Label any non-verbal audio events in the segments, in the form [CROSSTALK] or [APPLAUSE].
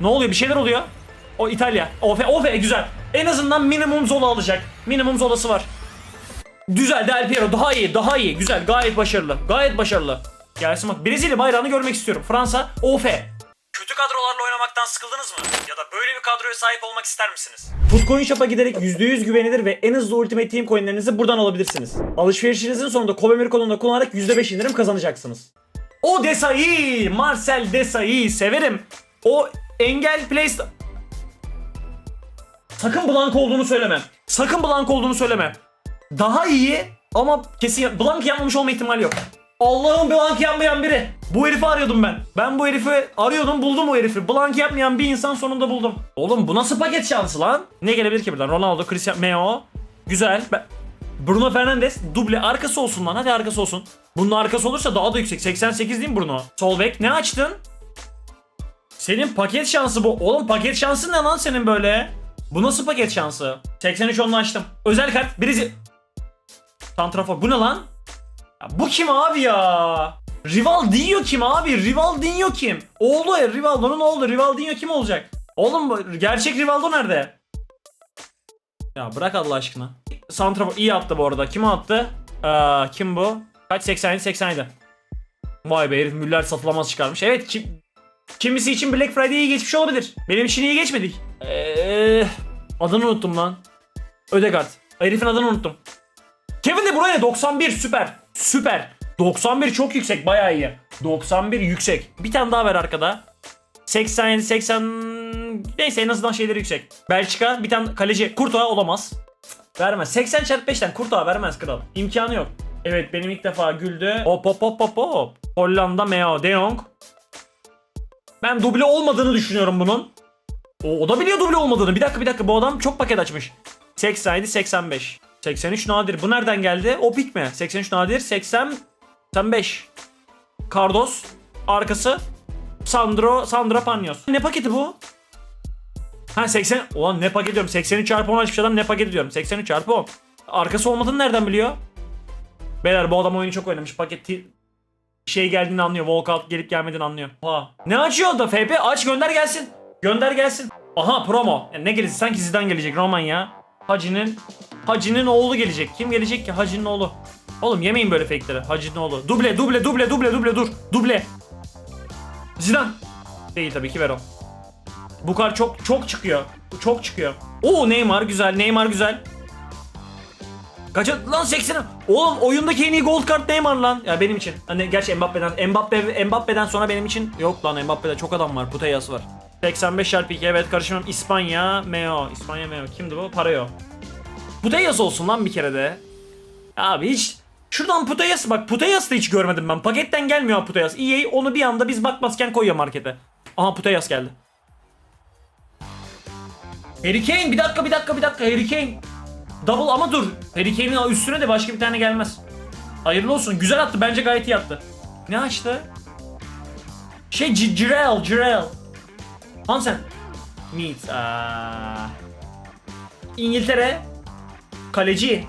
Ne oluyor? Bir şeyler oluyor. O İtalya. Ofe, Ofe güzel. En azından minimum Zola alacak. Minimum Zola'sı var. Güzel Del Piero daha iyi daha iyi güzel gayet başarılı gayet başarılı. Gelsin bak Brezilya bayrağını görmek istiyorum. Fransa OF. Kötü kadrolarla oynamaktan sıkıldınız mı? Ya da böyle bir kadroya sahip olmak ister misiniz? Footcoin Shop'a giderek %100 güvenilir ve en hızlı Ultimate Team coinlerinizi buradan alabilirsiniz. Alışverişinizin sonunda Kobemir kodunu kullanarak %5 indirim kazanacaksınız. O Desai, Marcel Desai severim. O engel place... Sakın blank olduğunu söyleme. Sakın blank olduğunu söyleme. Daha iyi ama kesin blank yapmamış olma ihtimali yok. Allah'ım blank yapmayan biri. Bu herifi arıyordum ben. Ben bu herifi arıyordum buldum bu herifi. Blank yapmayan bir insan sonunda buldum. Oğlum bu nasıl paket şansı lan? Ne gelebilir ki buradan? Ronaldo, Cristiano, Meo. Güzel. Ben... Bruno Fernandes duble arkası olsun lan hadi arkası olsun. Bunun arkası olursa daha da yüksek. 88 değil mi Bruno? Sol bek ne açtın? Senin paket şansı bu. Oğlum paket şansı ne lan senin böyle? Bu nasıl paket şansı? 83 onlu açtım. Özel kart. Birisi... Santrafor. Bu ne lan? Ya bu kim abi ya? Rivaldinho kim abi? Rivaldinho kim? Oğlu ya Rivaldo'nun oğlu. Rivaldinho kim olacak? Oğlum gerçek Rivaldo nerede? Ya bırak Allah aşkına. Santrafor iyi attı bu arada. Kim attı? Aa, kim bu? Kaç? 87 87. Vay be herif Müller satılamaz çıkarmış. Evet kim, kimisi için Black Friday iyi geçmiş olabilir. Benim için iyi geçmedik. Eee adını unuttum lan. Ödegard. Herifin adını unuttum. Kevin De Bruyne 91 süper. Süper. 91 çok yüksek bayağı iyi. 91 yüksek. Bir tane daha ver arkada. 87 80 neyse en azından şeyleri yüksek. Belçika bir tane kaleci Kurtuğa olamaz. Vermez. 80 çarpı 5'ten Kurtuğa vermez kral. İmkanı yok. Evet benim ilk defa güldü. Hop hop hop hop hop. Hollanda Meo De Jong. Ben duble olmadığını düşünüyorum bunun. O, o da biliyor duble olmadığını. Bir dakika bir dakika bu adam çok paket açmış. 87 85. 83 nadir. Bu nereden geldi? O pik mi? 83 nadir. 80 85. Cardos. Arkası. Sandro. Sandra Panyos. Ne paketi bu? Ha 80. Ulan ne paket diyorum. 83 çarpı 10 açmış adam ne paket diyorum. 83 çarpı 10. Arkası olmadığını nereden biliyor? Beyler bu adam oyunu çok oynamış. Paketi şey geldiğini anlıyor. Walkout gelip gelmediğini anlıyor. Ha. Ne açıyor da FP? Aç gönder gelsin. Gönder gelsin. Aha promo. Yani ne gelecek? Sanki Zidane gelecek Roman ya. Hacı'nın Hacı'nın oğlu gelecek. Kim gelecek ki? Hacı'nın oğlu. Oğlum yemeyin böyle fake'leri. Hacı'nın oğlu. Duble, duble, duble, duble, duble, dur. Duble. Zidane. Değil tabii ki Vero. Bu kar çok çok çıkıyor. Çok çıkıyor. Oo Neymar güzel. Neymar güzel. Kaça lan 80. Oğlum oyundaki en iyi gold kart Neymar lan. Ya benim için. Hani gerçi Mbappe'den Mbappe Mbappe'den sonra benim için yok lan Mbappe'de çok adam var. Putellas var. 85 çarpı 2 evet karışmam. İspanya Meo. İspanya Meo. Kimdi bu? Parayo. Putellas olsun lan bir kere de. Abi hiç Şuradan Putellas bak Putellas da hiç görmedim ben. Paketten gelmiyor Putellas. EA onu bir anda biz bakmazken koyuyor markete. Aha Putellas geldi. Harry Kane bir dakika bir dakika bir dakika Harry Kane. Double ama dur. Harry Kane'in üstüne de başka bir tane gelmez. Hayırlı olsun. Güzel attı. Bence gayet iyi attı. Ne açtı? Şey Jirel, Jirel. Hansen. Meet. Aa. İngiltere. Kaleci.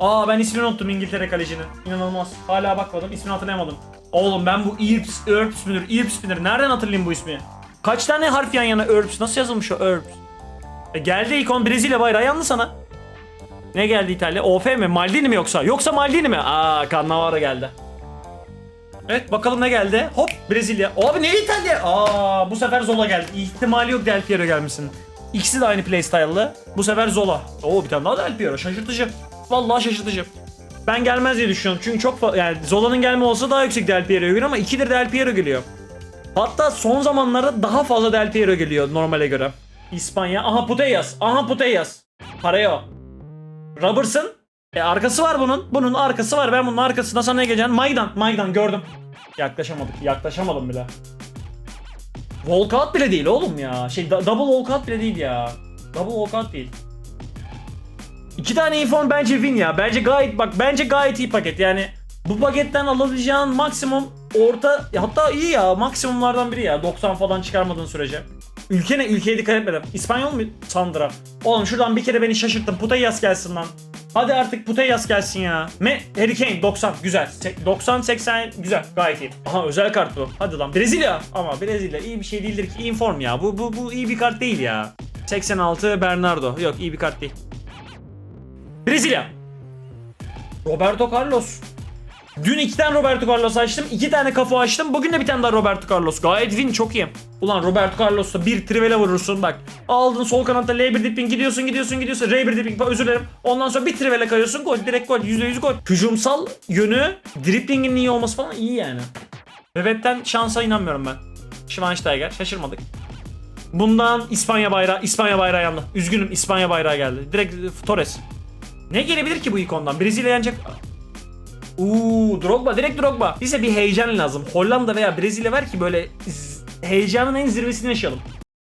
Aa ben ismini unuttum İngiltere kalecinin. İnanılmaz. Hala bakmadım. İsmini hatırlayamadım. Oğlum ben bu Earps, Earps midir? Earps midir? Nereden hatırlayayım bu ismi? Kaç tane harf yan yana Earps? Nasıl yazılmış o Earps? E geldi ikon Brezilya bayrağı yandı sana. Ne geldi İtalya? OF mi? Maldini mi yoksa? Yoksa Maldini mi? Aa Cannavaro geldi. Evet bakalım ne geldi? Hop Brezilya. Abi ne İtalya? Aa bu sefer Zola geldi. İhtimali yok Del Piero gelmesin. İkisi de aynı playstyle'lı. Bu sefer Zola. Oo bir tane daha Del Piero. Şaşırtıcı. Vallahi şaşırtıcı. Ben gelmez diye düşünüyorum. Çünkü çok yani Zola'nın gelme olsa daha yüksek Del Piero'ya göre ama ikidir Del Piero geliyor. Hatta son zamanlarda daha fazla Del Piero geliyor normale göre. İspanya. Aha Putellas. Aha Putellas. Pareo. Robertson. E arkası var bunun. Bunun arkası var. Ben bunun arkasına sana ne geleceğim? Maydan. Maydan gördüm. Yaklaşamadık. Yaklaşamadım bile. Walkout bile değil oğlum ya. Şey double walkout bile değil ya. Double walkout değil. İki tane inform bence win ya. Bence gayet bak bence gayet iyi paket. Yani bu paketten alabileceğin maksimum orta hatta iyi ya maksimumlardan biri ya. 90 falan çıkarmadığın sürece. Ülke ne? Ülkeye dikkat etmedim. İspanyol mu? Sandra. Oğlum şuradan bir kere beni şaşırttın. Putellas gelsin lan. Hadi artık Putellas gelsin ya. Me Harry Kane 90 güzel. Se- 90 80 güzel gayet iyi. Aha özel kart bu. Hadi lan Brezilya. Ama Brezilya iyi bir şey değildir ki. İyi form ya. Bu bu bu iyi bir kart değil ya. 86 Bernardo. Yok iyi bir kart değil. Brezilya. Roberto Carlos. Dün iki tane Roberto Carlos açtım. iki tane kafa açtım. Bugün de bir tane daha Roberto Carlos. Gayet win çok iyi. Ulan Roberto Carlos'ta bir trivela vurursun bak. Aldın sol kanatta L1 dipping gidiyorsun gidiyorsun gidiyorsun. R1 dipping özür dilerim. Ondan sonra bir trivela kayıyorsun gol. Direkt gol. %100 gol. Hücumsal yönü driplingin iyi olması falan iyi yani. Mehmet'ten şansa inanmıyorum ben. Schweinsteiger şaşırmadık. Bundan İspanya bayrağı, İspanya bayrağı yandı. Üzgünüm İspanya bayrağı geldi. Direkt Torres. Ne gelebilir ki bu ikondan? Brezilya yenecek. Uuu Drogba direkt Drogba. Bize bir heyecan lazım. Hollanda veya Brezilya var ki böyle heyecanın en zirvesini yaşayalım.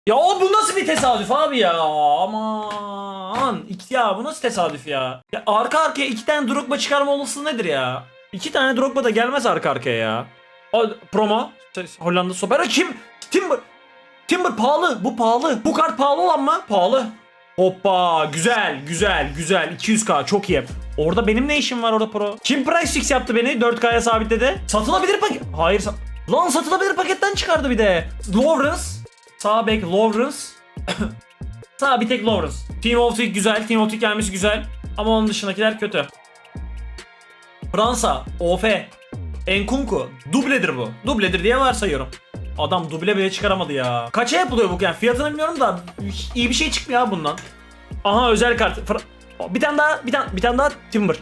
Ya o bu nasıl bir tesadüf abi ya? Aman. Ya bu nasıl tesadüf ya? ya? Arka arkaya iki tane Drogba çıkarma olasılığı nedir ya? İki tane Drogba da gelmez arka arkaya ya. O, promo. Hollanda stoper. Kim? Timber. Timber pahalı. Bu pahalı. Bu kart pahalı olan mı? Pahalı. Hoppa güzel güzel güzel 200k çok iyi. Orada benim ne işim var orada pro? Kim price fix yaptı beni 4k'ya sabitledi? Satılabilir paket. Hayır sa- Lan satılabilir paketten çıkardı bir de. Lawrence. Sağ bek Lawrence. [COUGHS] Sağ bir tek Lawrence. Team of Tick güzel. Team of Tick gelmesi güzel. Ama onun dışındakiler kötü. Fransa. OF. Enkunku. Dubledir bu. Dubledir diye varsayıyorum. Adam duble bile çıkaramadı ya. Kaça yapılıyor bu yani fiyatını bilmiyorum da iyi bir şey çıkmıyor bundan. Aha özel kart. Fra- bir tane daha bir tane bir tane daha Timber.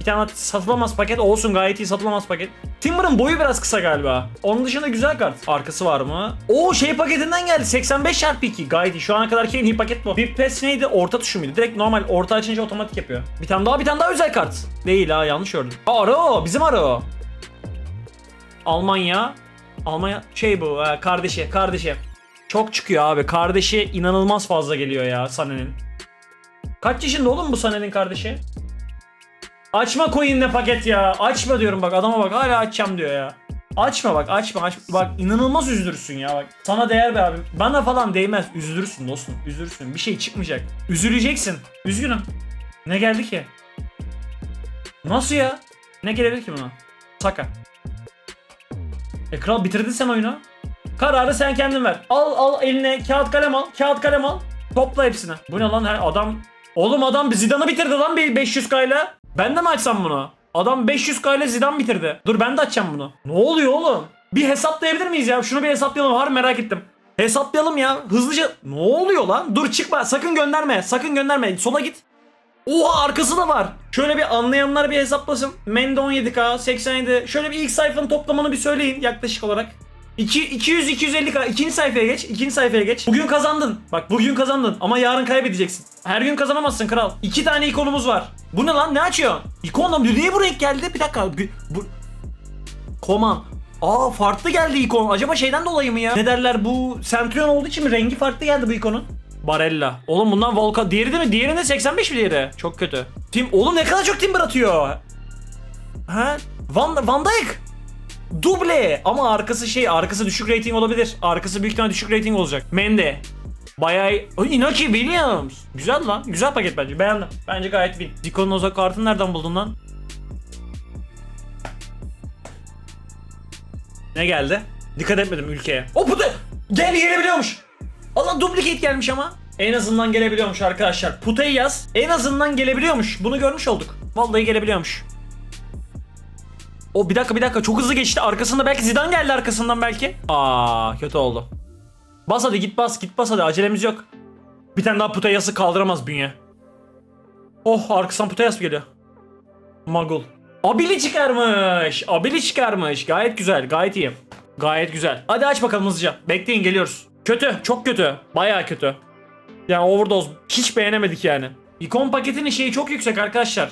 Bir tane daha satılamaz paket olsun gayet iyi satılamaz paket. Timber'ın boyu biraz kısa galiba. Onun dışında güzel kart. Arkası var mı? O şey paketinden geldi. 85 çarpı 2 gayet iyi. Şu ana kadar en iyi paket bu. Bir pes neydi? Orta tuşu muydu? Direkt normal orta açınca otomatik yapıyor. Bir tane daha bir tane daha özel kart. Değil ha yanlış gördüm. Aa Aro bizim Aro. Almanya. Almanya şey bu e, kardeşi kardeşi. Çok çıkıyor abi. Kardeşi inanılmaz fazla geliyor ya Sané'nin. Kaç yaşında oğlum bu Sané'nin kardeşi? Açma coin'le paket ya. Açma diyorum bak adama bak hala açacağım diyor ya. Açma bak açma açma. Bak inanılmaz üzülürsün ya bak. Sana değer be abim. Bana falan değmez. Üzülürsün dostum. Üzülürsün. Bir şey çıkmayacak. Üzüleceksin. Üzgünüm. Ne geldi ki? Nasıl ya? Ne gelebilir ki buna? Saka. E kral bitirdin sen oyunu. Kararı sen kendin ver. Al al eline kağıt kalem al. Kağıt kalem al. Topla hepsini. Bu ne lan her adam. Oğlum adam Zidane'ı bitirdi lan bir 500k ile. Ben de mi açsam bunu? Adam 500k ile Zidane bitirdi. Dur ben de açacağım bunu. Ne oluyor oğlum? Bir hesaplayabilir miyiz ya? Şunu bir hesaplayalım. Har merak ettim. Hesaplayalım ya. Hızlıca. Ne oluyor lan? Dur çıkma. Sakın gönderme. Sakın gönderme. Sola git. Oha arkası da var. Şöyle bir anlayanlar bir hesaplasın. Mende 17k, 87. Şöyle bir ilk sayfanın toplamını bir söyleyin yaklaşık olarak. 2 200 250k ikinci sayfaya geç. ikinci sayfaya geç. Bugün kazandın. Bak bugün kazandın ama yarın kaybedeceksin. Her gün kazanamazsın kral. İki tane ikonumuz var. Bu ne lan? Ne açıyor? İkonla niye bu renk geldi? Bir dakika. Bir- bu Koman. Aa farklı geldi ikon. Acaba şeyden dolayı mı ya? Ne derler bu Centurion olduğu için mi rengi farklı geldi bu ikonun? Barella. Oğlum bundan Volka diğeri de mi? Diğerinde 85 mi diğeri? Çok kötü. Tim oğlum ne kadar çok timber atıyor. Ha? Van, Van Dijk. Duble ama arkası şey arkası düşük rating olabilir. Arkası büyük ihtimalle düşük rating olacak. Mende. Bayağı Ay, Inaki Williams. Güzel lan. Güzel paket bence. Beğendim. Bence gayet bin. Zico'nun Ozak kartını nereden buldun lan? Ne geldi? Dikkat etmedim ülkeye. O bu da gel gelebiliyormuş. Allah duplicate gelmiş ama. En azından gelebiliyormuş arkadaşlar. Putayı yaz. En azından gelebiliyormuş. Bunu görmüş olduk. Vallahi gelebiliyormuş. O bir dakika bir dakika çok hızlı geçti. Arkasında belki Zidane geldi arkasından belki. Aa kötü oldu. Bas hadi git bas git bas hadi acelemiz yok. Bir tane daha Putayas'ı kaldıramaz bünye. Oh arkasından Putayas mı geliyor? Magul. Abili çıkarmış. Abili çıkarmış. Gayet güzel. Gayet iyi. Gayet güzel. Hadi aç bakalım hızlıca. Bekleyin geliyoruz. Kötü. Çok kötü. Bayağı kötü. Yani overdose. Hiç beğenemedik yani. İkon paketinin şeyi çok yüksek arkadaşlar.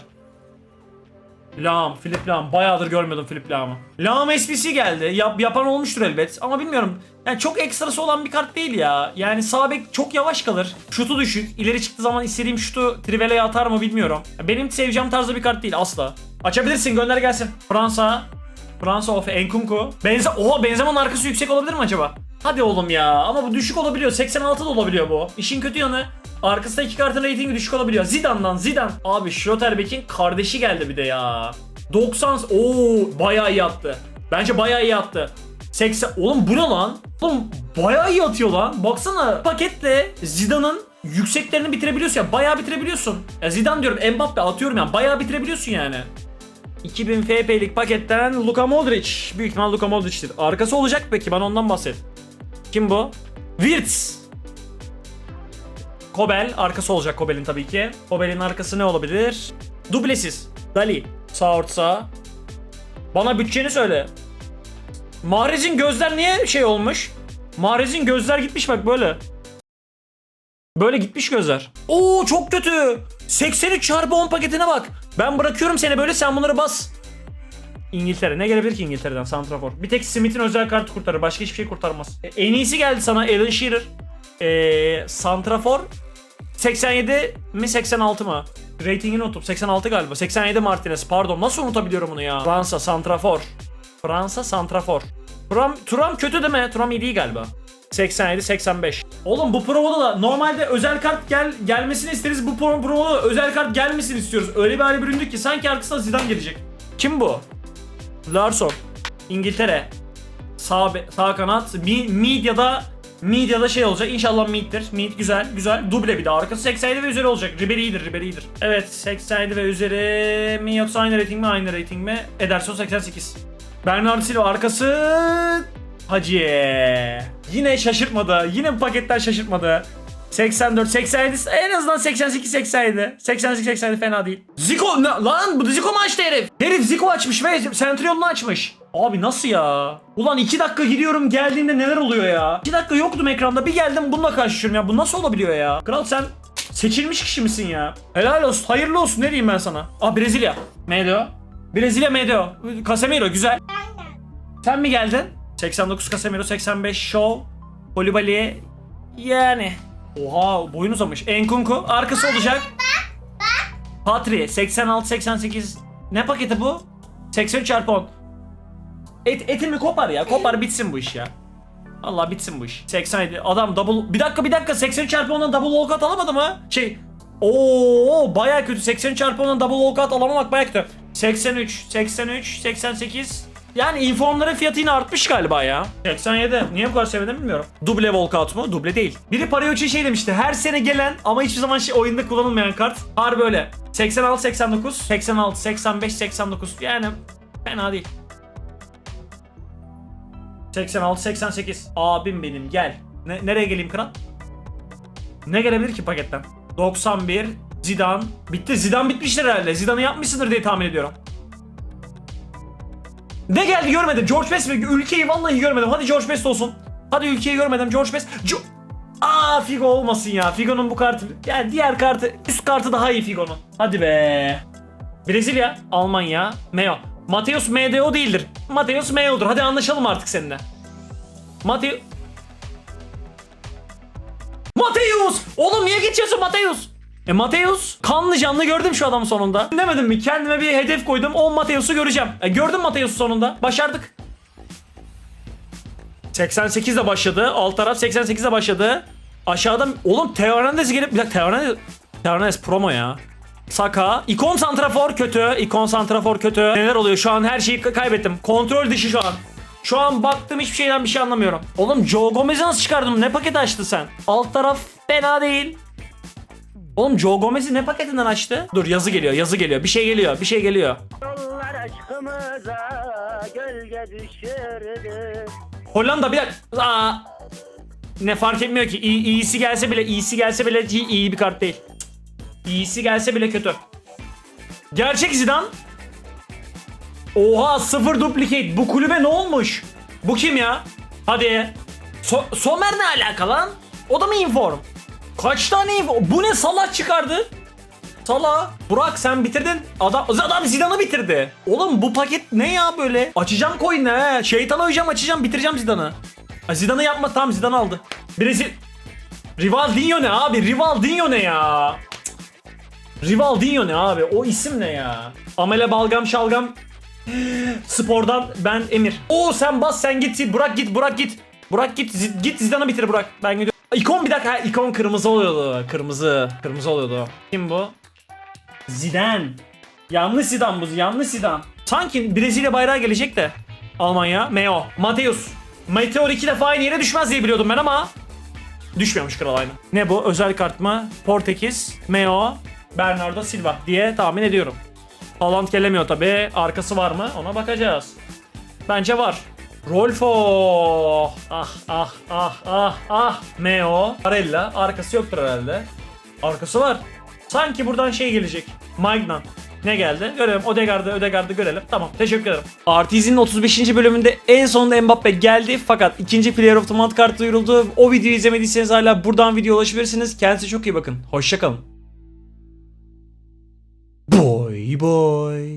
Lam, Philip Lam. Bayağıdır görmüyordum Philip Lam'ı. Lam SPC geldi. Yap, yapan olmuştur elbet. Ama bilmiyorum. Yani çok ekstrası olan bir kart değil ya. Yani sağ çok yavaş kalır. Şutu düşük. İleri çıktığı zaman istediğim şutu Trivela'ya atar mı bilmiyorum. Benim seveceğim tarzda bir kart değil asla. Açabilirsin gönder gelsin. Fransa. Fransa of Enkunku. Benze Oha Benzema'nın arkası yüksek olabilir mi acaba? Hadi oğlum ya. Ama bu düşük olabiliyor. 86 da olabiliyor bu. İşin kötü yanı Arkasında iki kartın reytingi düşük olabiliyor. Zidane'dan Zidane. Abi Schlotterbeck'in kardeşi geldi bir de ya. 90 Oo bayağı iyi attı. Bence bayağı iyi attı. 80 Oğlum bu ne lan? Oğlum bayağı iyi atıyor lan. Baksana paketle Zidane'ın yükseklerini bitirebiliyorsun ya. Bayağı bitirebiliyorsun. Ya Zidane diyorum Mbappe atıyorum ya. Bayağı bitirebiliyorsun yani. 2000 FP'lik paketten Luka Modric. Büyük ihtimal Luka Modric'tir. Arkası olacak peki bana ondan bahset. Kim bu? Wirtz. Kobel. Arkası olacak Kobel'in tabii ki. Kobel'in arkası ne olabilir? Dublesiz. Dali. Sağ orta. Bana bütçeni söyle. Mahrez'in gözler niye şey olmuş? Mahrez'in gözler gitmiş bak böyle. Böyle gitmiş gözler. Oo çok kötü. 83 çarpı 10 paketine bak. Ben bırakıyorum seni böyle sen bunları bas. İngiltere. Ne gelebilir ki İngiltere'den? Santrafor. Bir tek Smith'in özel kartı kurtarır. Başka hiçbir şey kurtarmaz. E, en iyisi geldi sana Alan Shearer. E, Santrafor. 87 mi 86 mı? Ratingini unutup 86 galiba. 87 Martinez. Pardon nasıl unutabiliyorum bunu ya? Fransa Santrafor. Fransa Santrafor. Turam, Turam kötü deme. Turam iyi değil galiba. 87 85. Oğlum bu provada da normalde özel kart gel gelmesini isteriz. Bu pro- provada da özel kart gelmesini istiyoruz. Öyle bir hale büründük ki sanki arkasına Zidane gelecek. Kim bu? Larson. İngiltere. Sağ, sağ kanat. Mi, mid ya da mid ya da şey olacak. İnşallah mid'dir. Mid güzel. Güzel. Duble bir de. Arkası 87 ve üzeri olacak. Ribery iyidir. Ribery iyidir. Evet. 87 ve üzeri mi yoksa aynı rating mi? Aynı rating mi? Ederson 88. Bernardo Silva arkası Hacı. Yine şaşırtmadı. Yine bu paketler şaşırtmadı. 84, 87, en azından 88, 87. 88, 87 fena değil. Zico, lan bu Zico mu açtı herif? Herif Zico açmış ve Centurion'unu açmış. Abi nasıl ya? Ulan 2 dakika gidiyorum geldiğinde neler oluyor ya? 2 dakika yoktum ekranda bir geldim bununla karşılaşıyorum ya. Bu nasıl olabiliyor ya? Kral sen seçilmiş kişi misin ya? Helal olsun, hayırlı olsun ne diyeyim ben sana? Aa Brezilya. Medo. Brezilya Medo. Casemiro güzel. Sen mi geldin? 89 Casemiro, 85 Shaw, Koulibaly yani. Oha boyun uzamış. Enkunku arkası olacak. Patri 86 88 ne paketi bu? 83 çarpı 10. Et, etimi kopar ya. Kopar bitsin bu iş ya. Allah bitsin bu iş. 87 adam double bir dakika bir dakika 83 çarpı 10'dan double walkout alamadı mı? Şey Oo baya kötü 83 çarpı 10'dan double walkout alamamak baya kötü. 83 83 88 yani informların fiyatı yine artmış galiba ya. 87. Niye bu kadar sevmedim bilmiyorum. Duble walkout mu? Duble değil. Biri para için şey demişti. Her sene gelen ama hiçbir zaman şey, oyunda kullanılmayan kart. Harbi öyle. 86 89 86 85 89 yani fena değil. 86 88. Abim benim gel. Ne, nereye geleyim kral? Ne gelebilir ki paketten? 91 Zidane. Bitti. Zidane bitmiştir herhalde. Zidane'ı yapmışsındır diye tahmin ediyorum. Ne geldi görmedim. George Best mi? Ülkeyi vallahi görmedim. Hadi George Best olsun. Hadi ülkeyi görmedim. George Best. Jo Aa Figo olmasın ya. Figo'nun bu kartı. Yani diğer kartı, üst kartı daha iyi Figo'nun. Hadi be. Brezilya, Almanya, Meo. Mateus MDO değildir. Mateus Meo'dur. Hadi anlaşalım artık seninle. Mateus... Mateus! Oğlum niye geçiyorsun Mateus? E Mateus kanlı canlı gördüm şu adamı sonunda. Demedim mi? Kendime bir hedef koydum. O Mateus'u göreceğim. E gördüm Mateus'u sonunda. Başardık. 88 de başladı. Alt taraf 88 de başladı. Aşağıda oğlum Teo Hernandez gelip bir dakika Teo Hernandez, Teo Hernandez promo ya. Saka. İkon santrafor kötü. İkon santrafor kötü. Neler oluyor? Şu an her şeyi ka- kaybettim. Kontrol dışı şu an. Şu an baktım hiçbir şeyden bir şey anlamıyorum. Oğlum Joe Gomez'i nasıl çıkardın? Ne paket açtı sen? Alt taraf fena değil. Oğlum Joe Gomez'i ne paketinden açtı? Dur yazı geliyor, yazı geliyor. Bir şey geliyor, bir şey geliyor. Yollar aşkımıza gölge düşürdü. Hollanda bir dakika. Aa. Ne fark etmiyor ki. İyi, iyisi gelse bile, iyisi gelse bile iyi, iyi bir kart değil. İyisi gelse bile kötü. Gerçek Zidane. Oha sıfır duplicate. Bu kulübe ne olmuş? Bu kim ya? Hadi. So- Somer ne alaka lan? O da mı inform? Kaç tane inform? Bu ne Salah çıkardı? Sala. Burak sen bitirdin. Adam, adam Zidane'ı bitirdi. Oğlum bu paket ne ya böyle? Açacağım coin'le he. Şeytan oyacağım açacağım bitireceğim Zidane'ı. Zidane'ı yapma tamam Zidane aldı. Brezil... Rivaldinho ne abi? Rivaldinho ne ya? Rivaldinho ne abi? O isim ne ya? Amele balgam şalgam. Spordan ben Emir. Oo sen bas sen git. Burak git Burak git. Burak git. Zid- git Zidane'ı bitir Burak. Ben gidiyorum. İkon bir dakika. ha, ikon kırmızı oluyordu. Kırmızı. Kırmızı oluyordu. Kim bu? Zidane. Yanlış Zidane bu. Yanlış Zidane. Sanki Brezilya bayrağı gelecek de. Almanya. Meo. Mateus. Meteor iki defa aynı yere düşmez diye biliyordum ben ama. Düşmüyormuş kral aynı. Ne bu? Özel kart mı? Portekiz. Meo. Bernardo Silva diye tahmin ediyorum. Haaland gelemiyor tabi. Arkası var mı? Ona bakacağız. Bence var. Rolfo. Ah ah ah ah ah. Meo. Barella. Arkası yoktur herhalde. Arkası var. Sanki buradan şey gelecek. Magnan. Ne geldi? Görelim. Odegaard'ı, Ödegaard'ı görelim. Tamam. Teşekkür ederim. Artiz'in 35. bölümünde en sonunda Mbappe geldi. Fakat ikinci Player of the Month kartı duyuruldu. O videoyu izlemediyseniz hala buradan video ulaşabilirsiniz. Kendinize çok iyi bakın. Hoşçakalın. Boy.